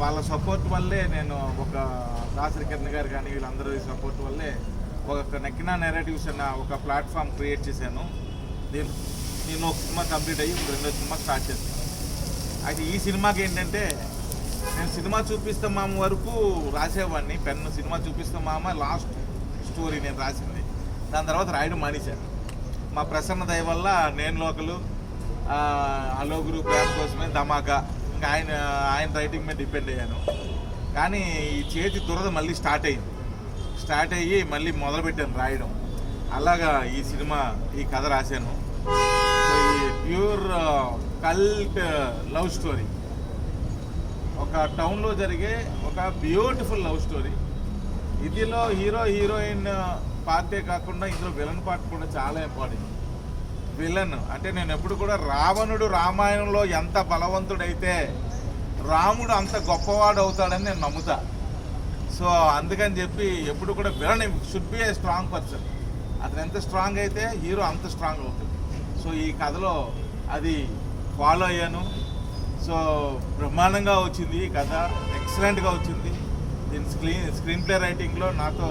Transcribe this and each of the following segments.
వాళ్ళ సపోర్ట్ వల్లే నేను ఒక దాసరికర్ణ గారు కానీ వీళ్ళందరి సపోర్ట్ వల్లే ఒక నెక్కిన నెరేటివ్స్ అన్న ఒక ప్లాట్ఫామ్ క్రియేట్ చేశాను. దీని నేను ఒక సినిమా కంప్లీట్ అయ్యి రెండో సినిమా స్టార్ట్ చేస్తాను. అయితే ఈ సినిమాకి ఏంటంటే నేను సినిమా చూపిస్తాం మామ వరకు రాసేవాడిని. పెన్ను సినిమా చూపిస్తాం మామ లాస్ట్ స్టోరీ నేను రాసింది. దాని తర్వాత రాయడం మానేశాను. మా ప్రసన్న దయ వల్ల నేను లోకలు అలోగురు అలో కోసమే ధమాకా. నాకు ఆయన ఆయన రైటింగ్ మీద డిపెండ్ అయ్యాను. కానీ ఈ చేతి దురద మళ్ళీ స్టార్ట్ అయింది. స్టార్ట్ అయ్యి మళ్ళీ మొదలుపెట్టాను రాయడం. అలాగా ఈ సినిమా ఈ కథ రాశాను. ఈ ప్యూర్ కల్ట్ లవ్ స్టోరీ ఒక టౌన్లో జరిగే ఒక బ్యూటిఫుల్ లవ్ స్టోరీ ఇదిలో హీరో హీరోయిన్ పార్టే కాకుండా ఇందులో విలన్ పార్ట్ కూడా చాలా ఇంపార్టెంట్ విలన్. అంటే నేను ఎప్పుడు కూడా రావణుడు రామాయణంలో ఎంత బలవంతుడైతే రాముడు అంత గొప్పవాడు అవుతాడని నేను నమ్ముతా. సో అందుకని చెప్పి ఎప్పుడు కూడా villain should be a strong person. అతను ఎంత స్ట్రాంగ్ అయితే హీరో అంత స్ట్రాంగ్ అవుతుంది సో ఈ కథలో అది ఫాలో అయ్యాను. సో బ్రహ్మాండంగా వచ్చింది ఈ కథ. ఎక్సలెంట్గా వచ్చింది. దీని స్క్రీన్ స్క్రీన్ ప్లే రైటింగ్లో నాతో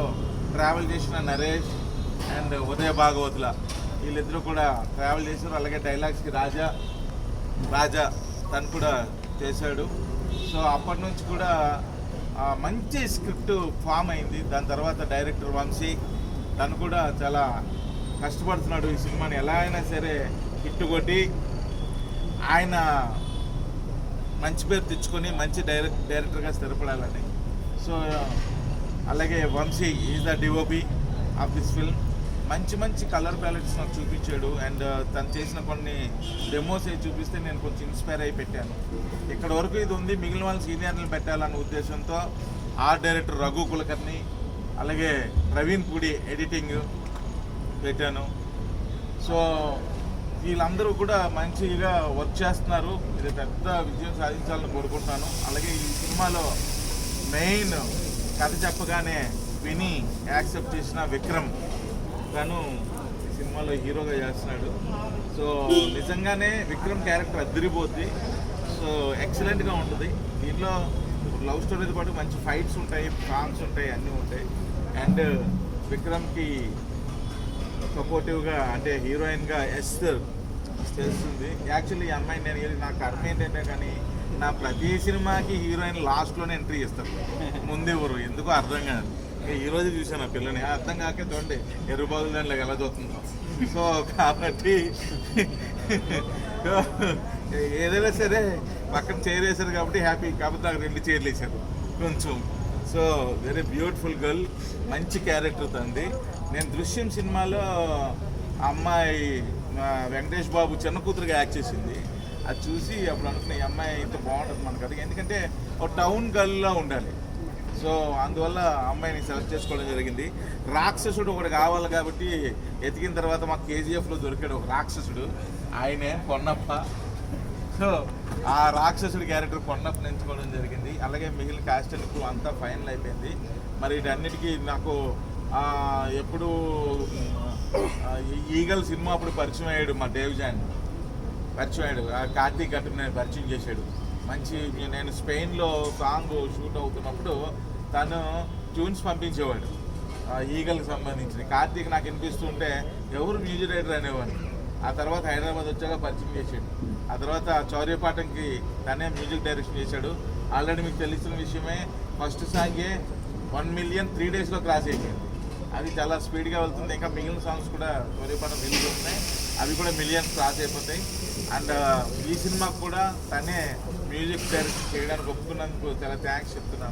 ట్రావెల్ చేసిన నరేష్ అండ్ ఉదయ భాగవతుల. వీళ్ళిద్దరూ కూడా ట్రావెల్ చేశారు. అలాగే డైలాగ్స్కి రాజా రాజా తను కూడా చేశాడు. సో అప్పటి నుంచి కూడా మంచి స్క్రిప్ట్ ఫామ్ అయింది. దాని తర్వాత డైరెక్టర్ వంశీ తను కూడా చాలా కష్టపడుతున్నాడు ఈ సినిమాని. ఎలా అయినా సరే హిట్ కొట్టి ఆయన మంచి పేరు తెచ్చుకొని మంచి డైరెక్ట్ డైరెక్టర్గా స్థిరపడాలని. సో అలాగే Vamshi is the DOP of this film మంచి మంచి కలర్ ప్యాలెట్స్ నాకు చూపించాడు అండ్ తను చేసిన కొన్ని డెమోస్ అవి చూపిస్తే నేను కొంచెం ఇన్స్పైర్ అయి పెట్టాను. ఇక్కడ వరకు ఇది ఉంది మిగిలిన వాళ్ళ సీనియర్లు పెట్టాలన్న ఉద్దేశంతో ఆర్ట్ డైరెక్టర్ రఘు కులకర్ణి అలాగే ప్రవీణ్ పూడి ఎడిటింగ్ పెట్టాను. సో వీళ్ళందరూ కూడా మంచిగా వర్క్ చేస్తున్నారు. ఇది పెద్ద విజయం సాధించాలని కోరుకుంటాను అలాగే ఈ సినిమాలో మెయిన్ కథ చెప్పగానే విని యాక్సెప్ట్ చేసిన విక్రమ్. తను ఈ సినిమాలో హీరోగా చేస్తున్నాడు. సో నిజంగానే విక్రమ్ క్యారెక్టర్ అద్దరిపోద్ది సో ఎక్సలెంట్గా ఉంటుంది. దీనిలో లవ్ స్టోరీతో పాటు మంచి ఫైట్స్ ఉంటాయి సాంగ్స్ ఉంటాయి అన్నీ ఉంటాయి. అండ్ విక్రమ్కి సపోర్టివ్గా అంటే హీరోయిన్గా ఎస్ తెలుస్తుంది. యాక్చువల్లీ ఈ అమ్మాయి నేను నాకు నా కర్మ ఏంటంటే కానీ నా ప్రతి సినిమాకి హీరోయిన్ లాస్ట్లోనే ఎంట్రీ ఇస్తారు ముందెవరు ఎందుకో అర్థం కాదు. ఈ రోజు చూసాను ఆ పిల్లని. అర్థం కాక చూడండి ఎరుబాదులు దాంట్లో ఎలా చూస్తుందో. సో కాబట్టి ఏదైనా సరే పక్కన చైర్ వేశారు కాబట్టి హ్యాపీ కాబట్టి నాకు రెండు చైర్లు వేశారు. కొంచెం. సో వెరీ బ్యూటిఫుల్ గర్ల్ మంచి క్యారెక్టర్ తంది నేను దృశ్యం సినిమాలో అమ్మాయి మా వెంకటేష్ బాబు చిన్న కూతురుగా యాక్ట్ చేసింది. అది చూసి అప్పుడు అనుకున్న ఈ అమ్మాయి ఇంత బాగుంటుంది మన కథకి ఎందుకంటే ఒక టౌన్ గర్ల్లో ఉండాలి. సో అందువల్ల అమ్మాయిని సెలెక్ట్ చేసుకోవడం జరిగింది. రాక్షసుడు ఒకటి కావాలి కాబట్టి ఎతికిన తర్వాత మాకు కేజీఎఫ్లో దొరికాడు ఒక రాక్షసుడు. ఆయనే పొన్నప్ప. సో ఆ రాక్షసుడి క్యారెక్టర్ పొన్నప్ప ఎంచుకోవడం జరిగింది. అలాగే మిగిలిన కాస్ట్ అంతా ఫైనల్ అయిపోయింది. మరి వీటన్నిటికీ నాకు ఎప్పుడు ఈగల్ సినిమా అప్పుడు పరిచయం అయ్యాడు మా దేవ్ జాన్ పరిచయం అయ్యాడు. కార్తీక్ గట్టు నేను పరిచయం చేశాడు. మంచి నేను స్పెయిన్లో సాంగ్ షూట్ అవుతున్నప్పుడు తను ట్యూన్స్ పంపించేవాడు. ఈగలకు ఈగల్కి కార్తీక్ నాకు వినిపిస్తుంటే ఎవరు మ్యూజిక్ రైటర్ అనేవాడిని ఆ తర్వాత హైదరాబాద్ వచ్చాక పరిచయం చేశాడు. ఆ తర్వాత చౌర్యపాఠంకి తనే మ్యూజిక్ డైరెక్షన్ చేశాడు. ఆల్రెడీ మీకు తెలిసిన విషయమే ఫస్ట్ సాంగే వన్ మిలియన్ త్రీ డేస్లో క్రాస్ అయిపోయింది. అది చాలా స్పీడ్గా వెళ్తుంది. ఇంకా మిగిలిన సాంగ్స్ కూడా చౌర్యపాఠం రిలీజ్ అవుతున్నాయి. అవి కూడా మిలియన్స్ క్రాస్ అయిపోతాయి. అండ్ ఈ సినిమాకు కూడా తనే మ్యూజిక్ డైరెక్షన్ చేయడానికి ఒప్పుకున్నందుకు చాలా థ్యాంక్స్ చెప్తున్నాను.